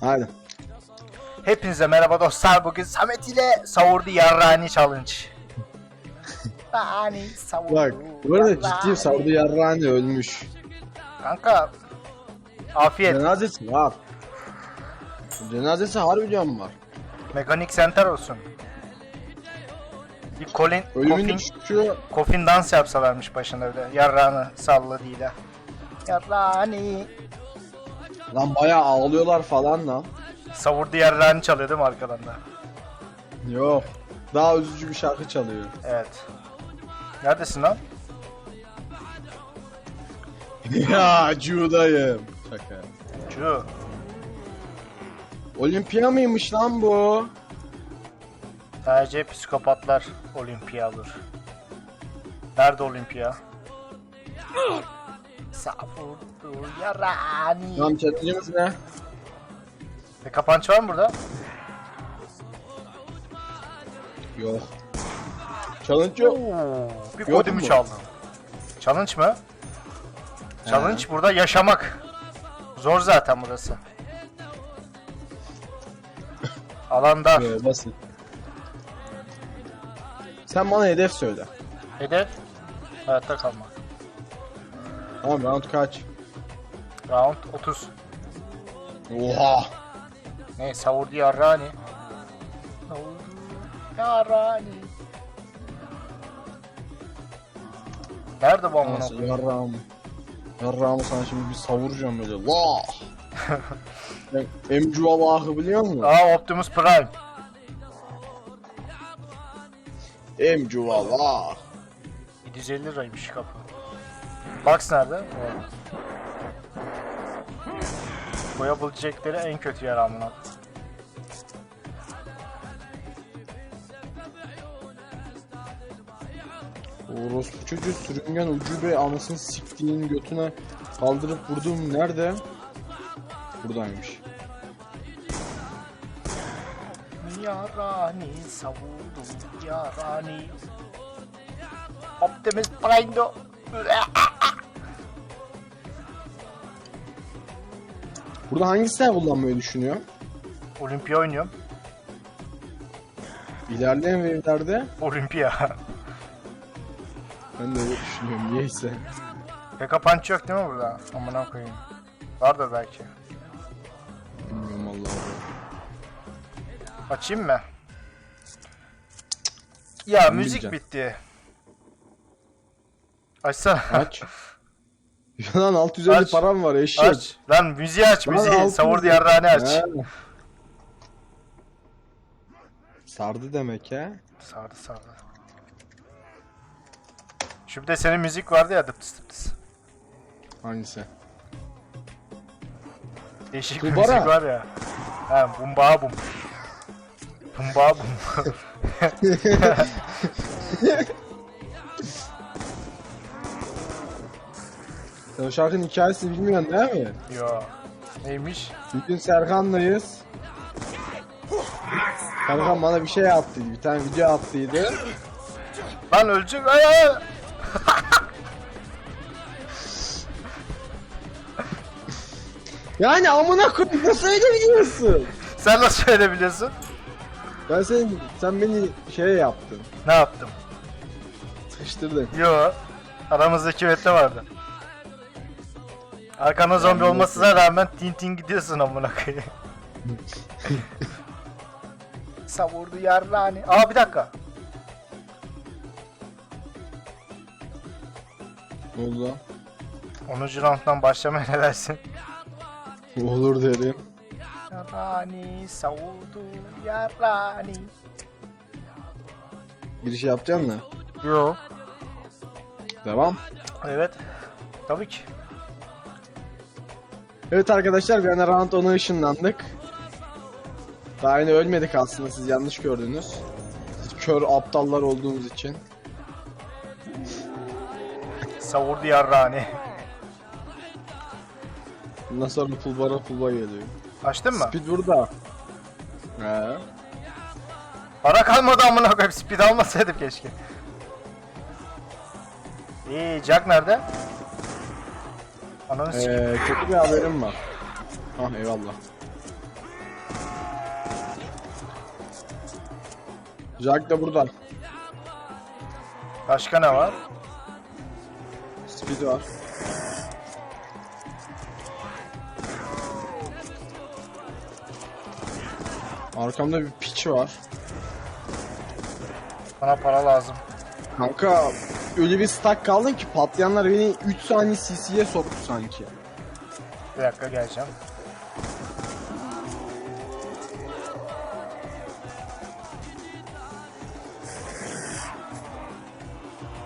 Hadi. Hepinize merhaba dostlar. Bugün Samet ile Savurdu Yarrani Challenge. Rani savurdu. Bak bu arada ciddiyim Sardı Yarrani ölmüş. Kanka. Afiyet. Cenazesi var. Cenazesi harbiden var. Mekanik center olsun. Bir Colin, Coffin, şu Coffin dans yapsalarmış başında öyle. Yarrani salladığıyla. Yarrani. Lan bayağı ağlıyorlar falan lan. Savurdu Yarrani çalıyor değil mi arkadan da? Yok. Daha üzücü bir şarkı çalıyor. Evet. Neredesin lan? ya Cu'dayım. Şaka. Şu. Olimpiya mıymış lan bu? Sadece psikopatlar olimpiya alır. Nerede olimpiya? Savurdu yarani. Tamam challenge'ımız ne? E kapanç var mı burada? Yok. Challenge yok. Oo, bir Yok kodümü mu? çaldım. Challenge mı? Challenge burada yaşamak. Zor zaten burası. Alan dar. Böyle basit. Sen bana hedef söyle. Hedef hayatta kalmak. Tamam round kaç? Round 30. Oha. Ne savurdu yarrani. Savurdu yarrani. Nerede bu amına Nasıl koyayım? yarrağımı. Yarrağımı sana şimdi bir savuracağım böyle. La. Sen Emcu Allah'ı biliyor musun? Aa Optimus Prime. Emcu Allah. 750 liraymış kapı. Box nerede? Orada. Koyabilecekleri en kötü yer amına. Orospu çocuğu sürüngen ucube anasını siktiğin götüne kaldırıp vurdum nerede? Buradaymış. Yarani savurdu yarani. Optimus Prime'do. Burada hangi silah kullanmayı düşünüyor? Olimpiya oynuyorum. İlerleyen wave'lerde Olimpiya. ben de öyle düşünüyorum niyeyse. Pekka Punch yok değil mi burada? Amına koyayım. Vardır belki. Bilmiyorum Allah'ım. Açayım mı? Ya müzik bileceğim. bitti. Açsana. Aç. Lan 650 Aç. param var eşek. Aç. Lan müziği aç Lan müziği. altı Savurdu yüz- yarrağını aç. He. Sardı demek ha. Sardı sardı. Şu bir de senin müzik vardı ya dıptıs dıptıs. Hangisi? Değişik bir müzik var ya. Ha bumba bum. Bumba bum. Sen o şarkının hikayesini bilmiyorsun değil mi? Yo. Neymiş? Bir gün Serkan'layız. Serkan bana bir şey attıydı. Bir tane video attıydı. Lan ölecek. Ay ay. ay. Yani amına koyayım nasıl öyle biliyorsun? Sen nasıl öyle biliyorsun? Ben senin, sen beni şey yaptın. Ne yaptım? Sıkıştırdın. Yo. Aramızda küvette vardı. Arkanda zombi olmasına rağmen tin tin gidiyorsun amına koyayım. Savurdu yarrani. Aa bir dakika. Oldu lan? 10. rounddan başlamaya ne dersin? Olur derim. Yarrani savurdu yarrani. Bir şey yapacaksın mı? Yo. Devam. Evet. Tabii ki. Evet arkadaşlar bir ana round 10'a ışınlandık. Daha yeni ölmedik aslında siz yanlış gördünüz. Siz kör aptallar olduğunuz için. Savurdu yarrani. Bundan sonra pulbara pulba geliyor. Açtın mı? Speed burada. He. Para kalmadı amına koyayım. Speed almasaydım keşke. İyi Jack nerede? Ananı sikeyim. Ee, kötü bir haberim var. Ah eyvallah. Jack da burada. Başka ne var? Speed var. Arkamda bir piç var. Bana para lazım. Kanka öyle bir stack kaldın ki patlayanlar beni 3 saniye CC'ye soktu sanki. Bir dakika geleceğim.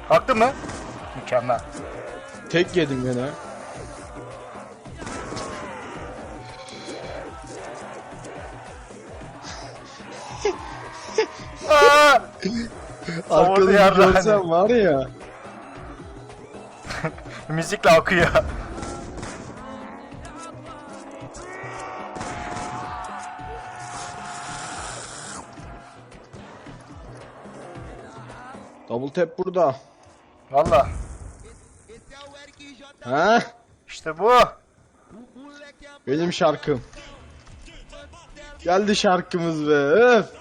Kalktı mı? Mükemmel. Tek yedim yine. Aa! Arkanı yarrağını. görsen var ya. Müzikle akıyor. Double tap burada. Valla. Ha? İşte bu. Benim şarkım. Geldi şarkımız be. Öf.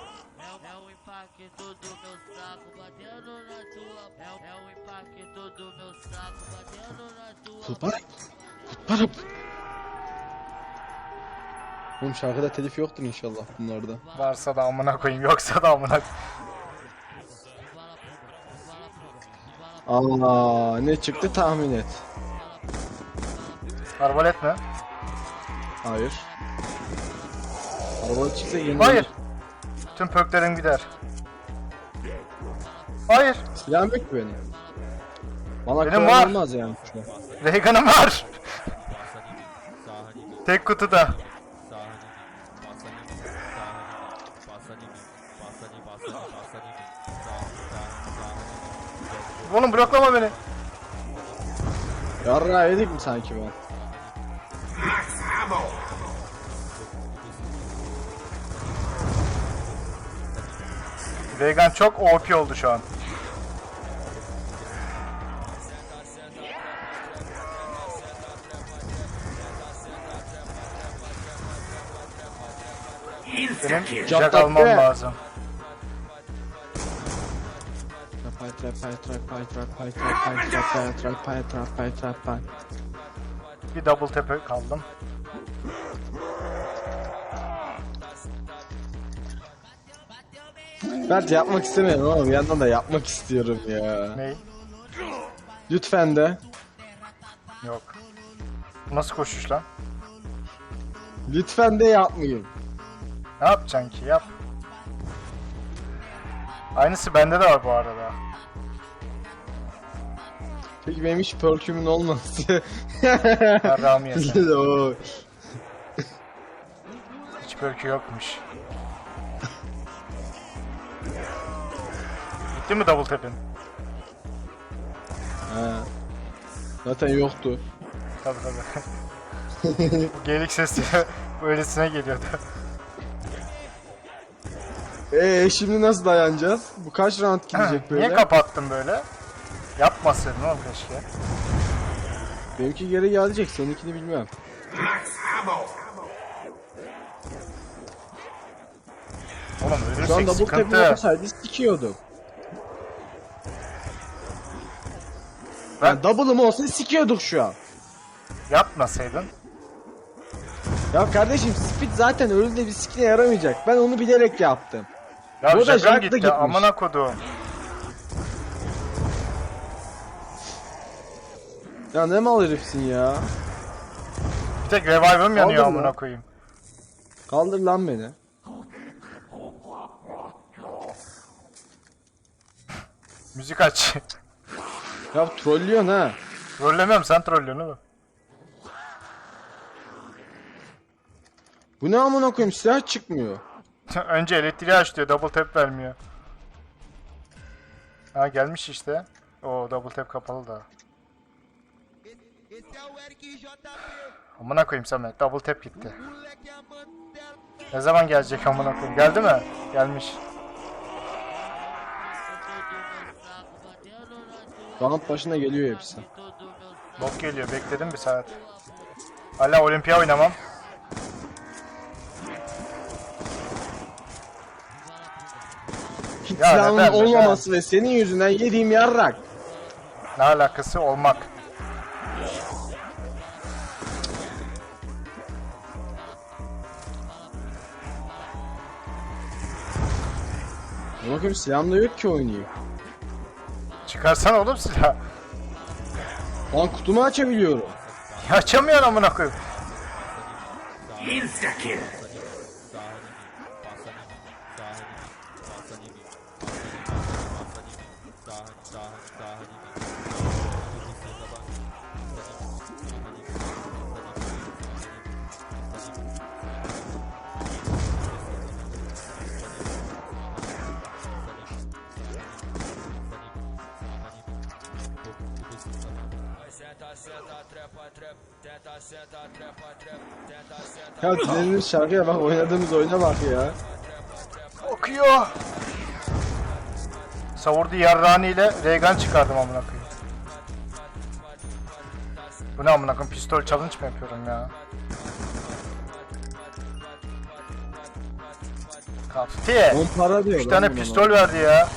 Kulpara. Kulpara. Oğlum şarkıda telif yoktur inşallah bunlarda. Varsa da amına koyayım yoksa da amına Aa ne çıktı tahmin et. Arbalet mi? Hayır. Araba çıksa yeni. Hayır. Tüm pöklerin gider. Hayır. Silahım yok ki benim. Bana Benim var. olmaz yani. Reygan'ım var. Tek kutuda. Oğlum bloklama beni. Yarra yedik mi sanki ben? Reygan çok OP oldu şu an. Benim jack Çatlak almam be. lazım. Trapay trapay trapay trapay trapay trapay trapay trapay trapay. Bir double tepe kaldım. Ben yapmak istemiyorum bir yandan da yapmak istiyorum ya. Ney? Lütfen de. Yok. Nasıl koşuş lan? Lütfen de yapmayın. Ne yapacaksın ki? Yap. Aynısı bende de var bu arada. Peki benim hiç perkümün olması. Yarrağımı yesen. Oo. Hiç perkü yokmuş. Gitti mi double tap'in? Ha. Zaten yoktu. Tabii tabii. Bu Gelik sesi böylesine geliyordu. Eee şimdi nasıl dayanacağız? Bu kaç round gidecek böyle? Niye kapattın böyle? Yapmasaydın oğlum keşke. Benimki geri gelecek, seninkini bilmem. Oğlum Şu an ölürsek double tap'im sıkıntı. olsaydı sikiyordum. Ben- Yani double'ım olsa sikiyorduk şu an. Yapmasaydın. Ya kardeşim speed zaten öyle de bir sikine yaramayacak. Ben onu bilerek yaptım. Ya Bu da Jack gitti gitmiş. amına kodum. Ya ne mal herifsin ya. Bir tek revive'ım yanıyor Aldın mı? amına koyayım. Kaldır lan beni. Müzik aç. Ya trollüyorsun ha. Trollemiyorum sen trollüyorsun oğlum. Bu ne amına koyayım silah çıkmıyor. Önce elektriği aç diyor double tap vermiyor. Ha gelmiş işte. O double tap kapalı da. Amına koyayım Samet double tap gitti. Ne zaman gelecek amına koyayım? Geldi mi? Gelmiş. Round başına geliyor hepsi. Bok geliyor bekledim bir saat. Hala olimpiya oynamam. Hiç Ya silahın neden? olmaması ve senin yüzünden yediğim yarrak. Ne alakası olmak? Bakayım silahım da yok ki oynayayım. Çıkarsana oğlum silah. Lan kutumu açabiliyorum. Ya açamıyor amına koyayım. Ya dinlediğimiz şarkıya bak oynadığımız oyuna bak ya. Okuyor. Savurdu yarrağını ile Reagan çıkardım amına koyayım. Bu ne amına koyayım pistol challenge mı yapıyorum ya? Kapti. 10 para diyor. 3 lan tane pistol verdi ya.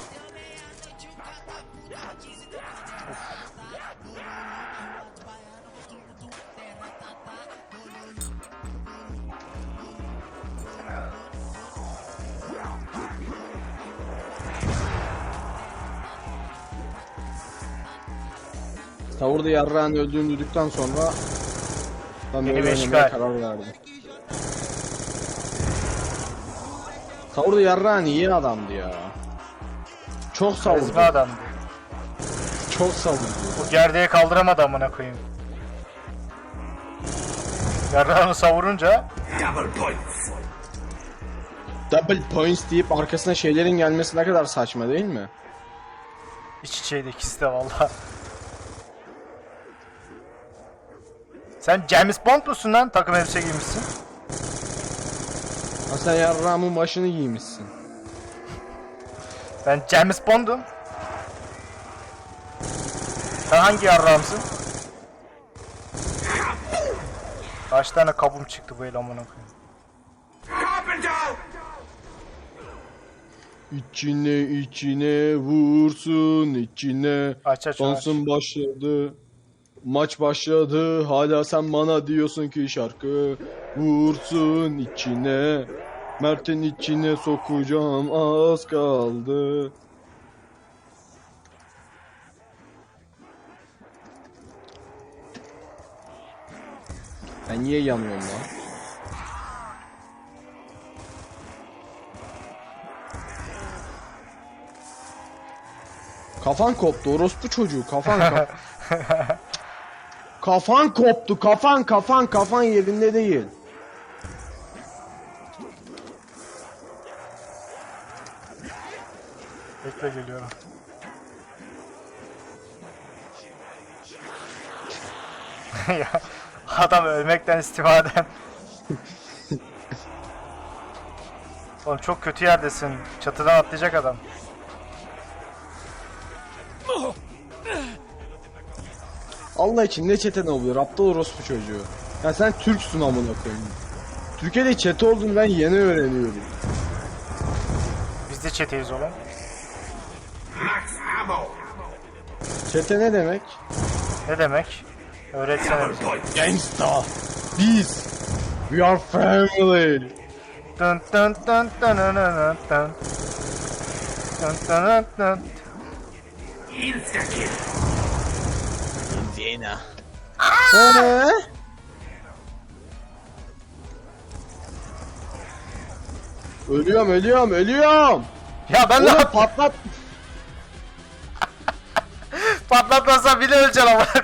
Tavırda yarrağın öldüğünü duyduktan sonra ben Yeni böyle oynamaya karar verdim. Tavırda yarrağın iyi adamdı ya. Çok savurdu. Karizma adamdı. Çok savurdu. Bu gerdeğe kaldıramadı amına koyayım. Yarrağını savurunca Double points deyip arkasına şeylerin gelmesi ne kadar saçma değil mi? iç içeydi ikisi de valla. Sen James Bond musun lan takım elbise giymişsin? Ha sen yarrağımın başını giymişsin. Ben James Bond'um. Sen hangi yarrağımsın? Kaç tane kabum çıktı bu el amına koyayım. İçine içine vursun içine. Aç aç aç. Dansın başladı. Maç başladı. Hala sen bana diyorsun ki şarkı vursun içine. Mert'in içine sokacağım az kaldı. Ben niye yanıyorum lan? Kafan koptu orospu çocuğu kafan kaf- Kafan koptu kafan kafan kafan yerinde değil. Bekle geliyorum. ya adam ölmekten istifade. Oğlum çok kötü yerdesin. Çatıdan atlayacak adam. Allah için ne çete ne oluyor? Aptal orospu çocuğu. Ya sen Türksün amına koyayım. Türkiye'de çete olduğunu ben yeni öğreniyorum. Biz de çeteyiz oğlum. Çete ne demek? Ne demek? Öğretsene bize. Gangsta. Biz. We are family. Dın dın dın dın dın dın dın. Dın dın dın dın. He? Ölüyorum ölüyorum ölüyorum. Ya ben de Oğlum patlat. patlatmasa bile öleceksin ama.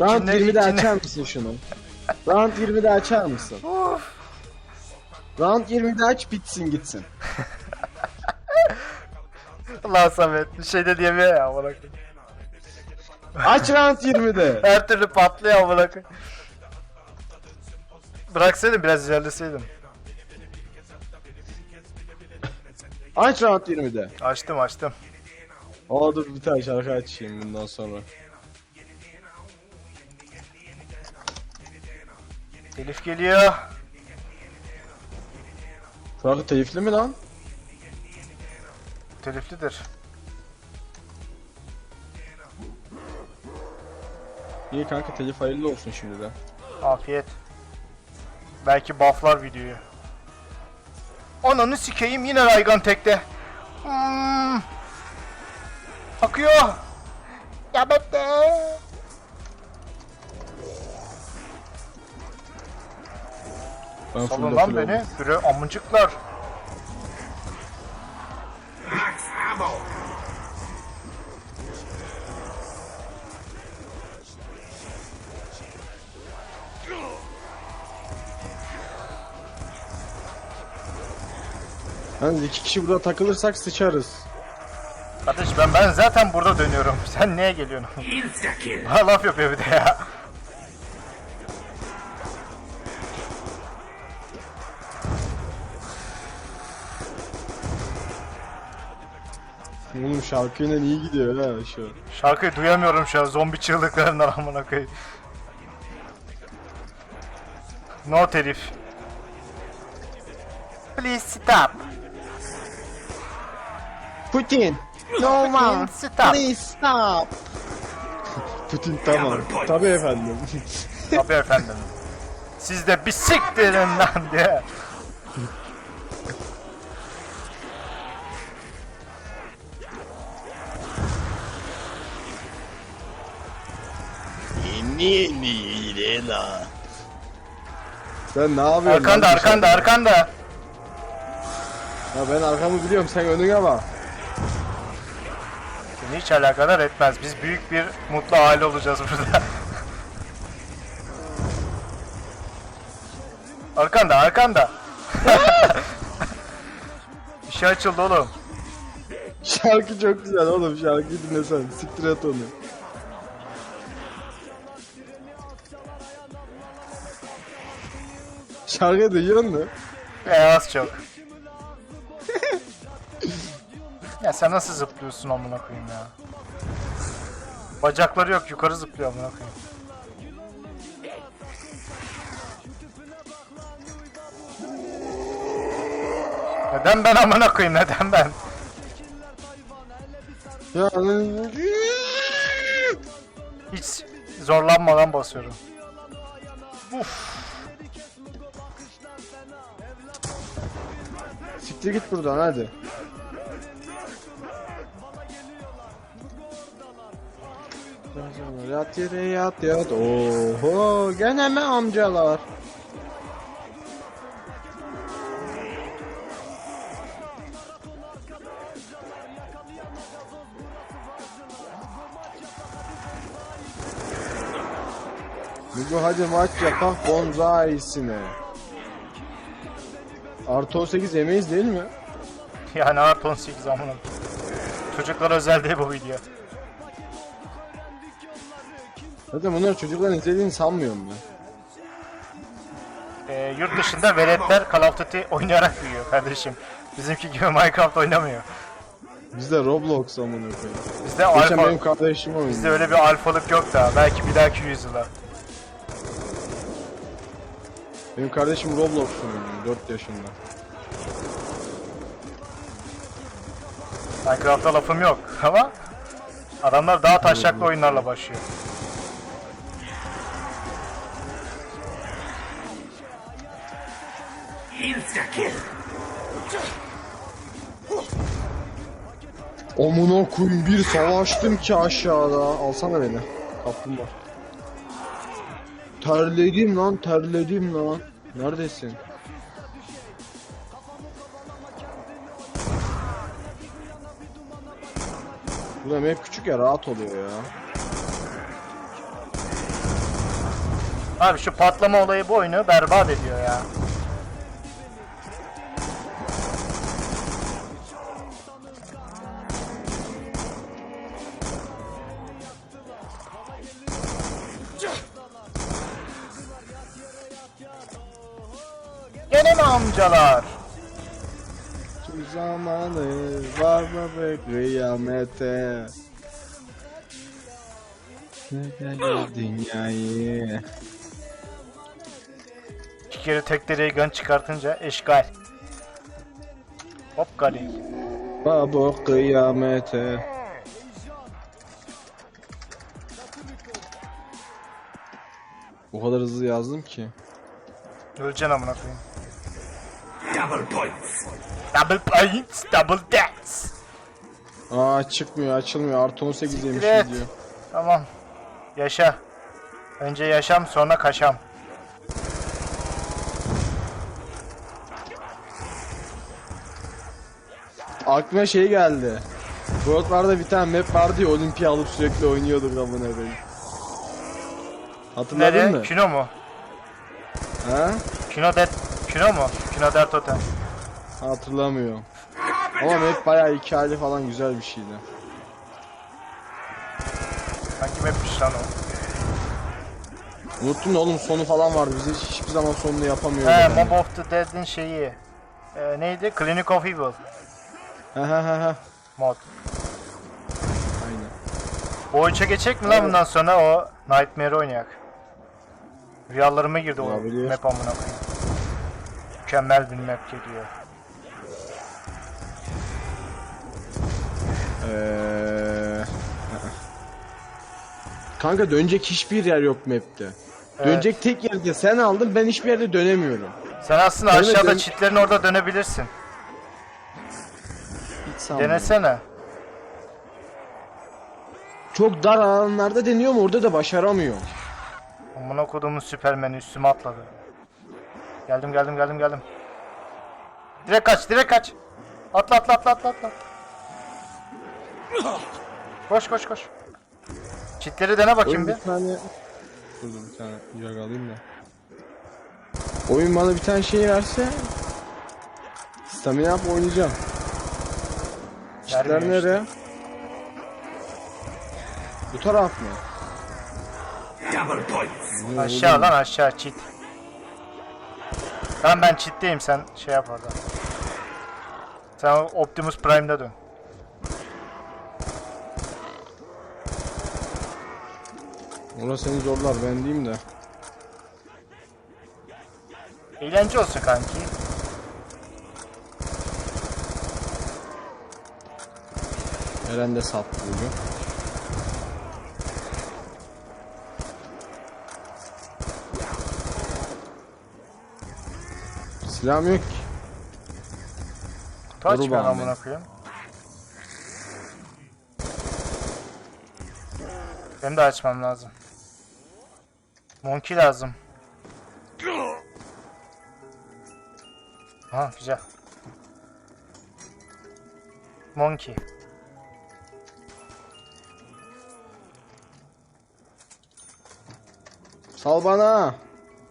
Round İçinde- 20'de içinde- açar mısın şunu? Round 20'de açar mısın? Round 20'de aç bitsin gitsin. Allah Samet bir şey de diyemiyor ya amına koyayım. Aç round 20'de. Her türlü patlıyor amına koyayım. Bıraksaydım biraz ilerleseydim. Aç round 20'de. Açtım açtım. Aa dur bir tane şarkı açayım bundan sonra. Elif geliyor. Şarkı telifli mi lan? Teliflidir. İyi kanka telif hayırlı olsun şimdiden. Afiyet. Belki bufflar videoyu. Ananı sikeyim yine Raygan tekte. Hmm. Akıyor. Ya bekle. Ben Salın lan beni. Büre amıncıklar. Hani iki kişi burada takılırsak sıçarız. Kardeş ben ben zaten burada dönüyorum. Sen niye geliyorsun? Bana laf yapıyor bir de ya. Oğlum şarkıyla iyi gidiyor ha şu an. Şarkıyı duyamıyorum şu an zombi çığlıklarından amına koyayım. No telif. Please stop. Putin! No man! Stop. Please stop! Putin tamam. Tabii efendim. Tabii efendim. Siz de bir siktirin lan diye. Sen ne yapıyorsun? Arkanda lan arkanda arkanda. Ya ben arkamı biliyorum sen önüne bak. Seni hiç alakadar etmez. Biz büyük bir mutlu aile olacağız burada. arkanda arkanda. bir şey açıldı oğlum. Şarkı çok güzel oğlum şarkıyı dinlesen. Siktir et onu. Şarkı duyuyor musun? E az çok. Ya sen nasıl zıplıyorsun amına koyayım ya? Bacakları yok yukarı zıplıyor amına koyayım. Neden ben amına koyayım neden ben? Ya Hiç zorlanmadan basıyorum. siktir git buradan hadi. Yat yere yat yat. Oho gene mi amcalar? Mugo hadi maç yapak bonzaisine. Artı 18 yemeyiz değil mi? Yani artı 18 amına koyayım. Çocuklara özel değil bu video. Zaten bunları çocukların izlediğini sanmıyorum ben. Ee, yurt dışında veletler Call of Duty oynayarak büyüyor kardeşim. Bizimki gibi Minecraft oynamıyor. Bizde Roblox amına koyayım. Bizde Geçen alfa, benim kardeşim oynuyor. bizde öyle bir alfalık yok da belki bir dahaki yüzyıla. Benim kardeşim Roblox oynuyor 4 yaşında. Minecraft'ta lafım yok ama adamlar daha taşaklı oyunlarla başlıyor. Amına koyayım bir savaştım ki aşağıda. Alsana beni. Kaplumbağa. Terledim lan terledim lan. Neredesin? Burada hep küçük ya rahat oluyor ya. Abi şu patlama olayı bu oyunu berbat ediyor ya. Amcalar? Tüm zamanı var mı be kıyamete? Dünyayı? İki kere tek direği gun çıkartınca eşgal. Hop gari. Babo kıyamete. O kadar hızlı yazdım ki. Öleceksin amına koyayım. Double points. Double points. Double dance. Aa çıkmıyor açılmıyor artı 18 yemişiz Evet. diyor. Tamam. Yaşa. Önce yaşam sonra kaşam. Aklıma şey geldi. World'larda bir tane map vardı ya olimpiya alıp sürekli oynuyorduk amına koyayım. Hatırladın Nereye? mı? Kino mu? Ha? Kino det. Kino mu? Kino der totem. Hatırlamıyorum. Ama map bayağı hikayeli falan güzel bir şeydi. Hangi mapmiş lan o? Unuttun da oğlum sonu falan vardı. Biz hiç, hiçbir zaman sonunu yapamıyorduk. He. Mob of the Dead'in şeyi. Ee, neydi? Clinic of Evil He he he he. mod. Aynen. Bu oyunca geçecek mi lan bundan sonra o Nightmare oynayak? Rüyalarıma girdi o Olabilir. map amına koyayım. Mükemmel bir map geliyor. Eee... Kanka dönecek hiçbir yer yok map'te. Evet. Dönecek tek yerde sen aldın ben hiçbir yerde dönemiyorum. Sen aslında Dön- aşağıda dön- çitlerin orada dönebilirsin. Hiç. Denesene. Çok dar alanlarda deniyorum orada da başaramıyorum. Amına kodumun süpermeni üstüme atladı. Geldim geldim geldim geldim. Direkt kaç direkt kaç. Atla atla atla atla atla. Koş koş koş. Çitleri dene bakayım Oyun bir. bir tane... Dur bir tane yag alayım da. Oyun bana bir tane şey verse... Stamina yap oynayacağım. Çitler Vermiyor işte. nereye? Bu taraf mı? Aşağı lan aşağı çit. Tamam ben çitteyim sen şey yap orada. Sen Optimus Prime'da dön. Orası seni zorlar ben diyeyim de. Eğlence olsun kanki. Eren de sattı bugün. Silahım yok ki. Kutu aç Dur ben bana amına koyayım. Benim de açmam lazım. Monkey lazım. Ha güzel. Monkey. Sal bana.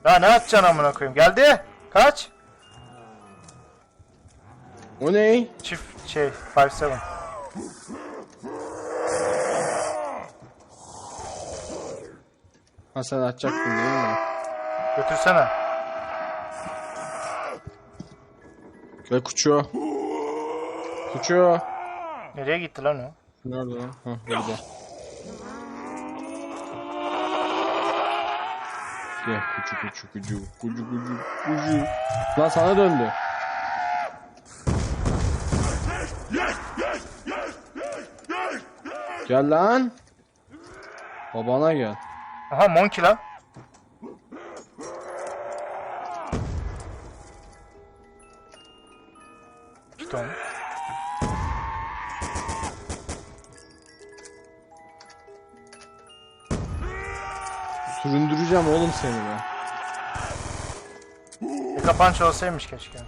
Ya ne yapacaksın amına koyayım? Geldi. Kaç? O ne? Çift şey 5-7. Ha sen açacaktın değil mi? Götürsene. Gel kuçuyor. Kuçuyor. Nereye gitti lan o? Nerede lan? Ha burada. Gel kuçu kuçu kucu kucu kucu kucu. Lan sana döndü. Gel lan. Babana gel. Aha Monkey lan. İşte onu. Süründüreceğim oğlum seni be. Bir kapanç olsaymış keşke.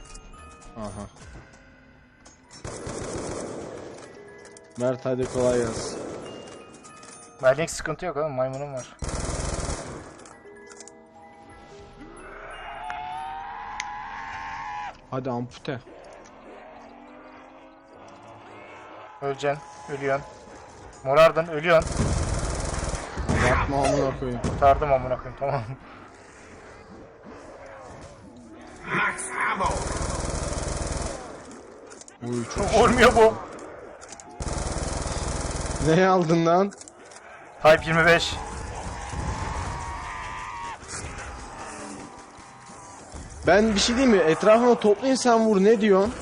Aha. Mert hadi kolay gelsin. Benlik sıkıntı yok oğlum maymunum var. Hadi ampute. Öleceksin, ölüyorsun. Morardın, ölüyorsun. Yapma amına koyayım. Kurtardım amına koyayım tamam. Uy çok. Olmuyor bu. Ne aldın lan? Type 25. Ben bir şey diyeyim mi? Etrafına toplayın sen vur ne diyorsun?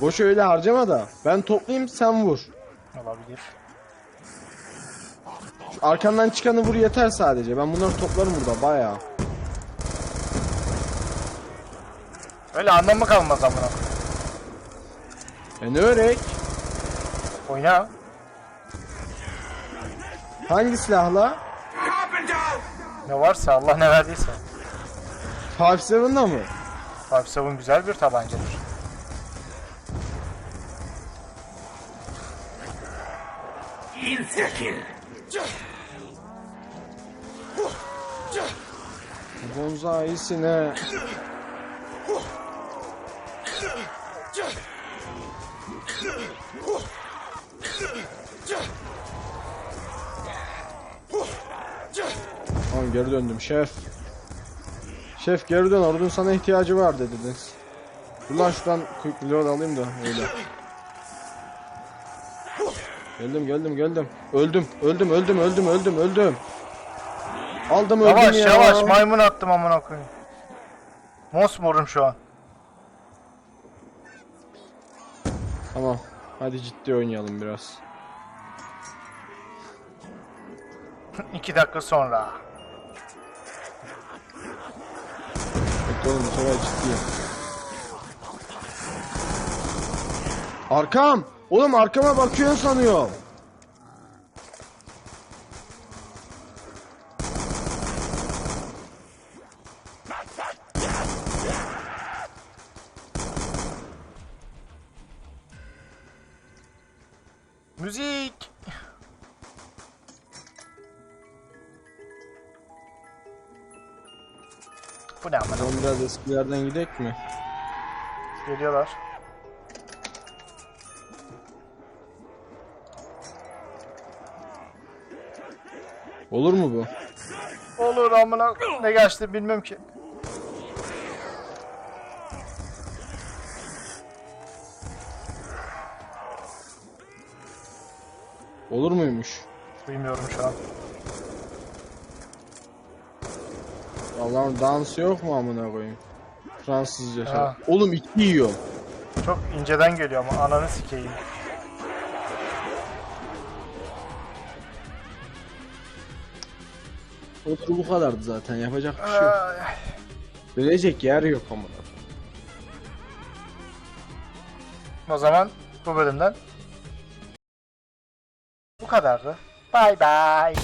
Boş öyle harcama da. Ben toplayayım sen vur. Olabilir. Şu arkandan çıkanı vur yeter sadece. Ben bunları toplarım burada bayağı. Öyle anlamı kalmaz amına. E ne örek? Oyna. Hangi silahla? Ne varsa Allah ne verdiyse. 5-7'da mı? 5.7 güzel bir tabancadır. Gonzaisine. Tamam geri döndüm şef. Şef geri dön ordunun sana ihtiyacı var dediniz. Dur lan şuradan quick reload alayım da öyle. Geldim geldim geldim. Öldüm öldüm öldüm öldüm öldüm öldüm. Aldım öldüm Yavaş ya. yavaş maymun attım amına koyayım. Mosmorum şu an. Tamam. Hadi ciddi oynayalım biraz. 2 dakika sonra. Oğlum bu ciddiyim. Arkam! Oğlum arkama bakıyorsun sanıyorum. Biraz eskilerden gidek mi? Geliyorlar. Olur mu bu? Olur amına ne geçti bilmiyorum ki. Olur muymuş? Bilmiyorum şu an. Allah'ım dansı yok mu amına koyayım? Fransızca. Ha. Oğlum iki yiyor. Çok inceden geliyor ama ananı sikeyim. Otur bu kadardı zaten yapacak bir şey yok. Ay, Verecek yer yok amına. O zaman bu bölümden bu kadardı. Bye bye.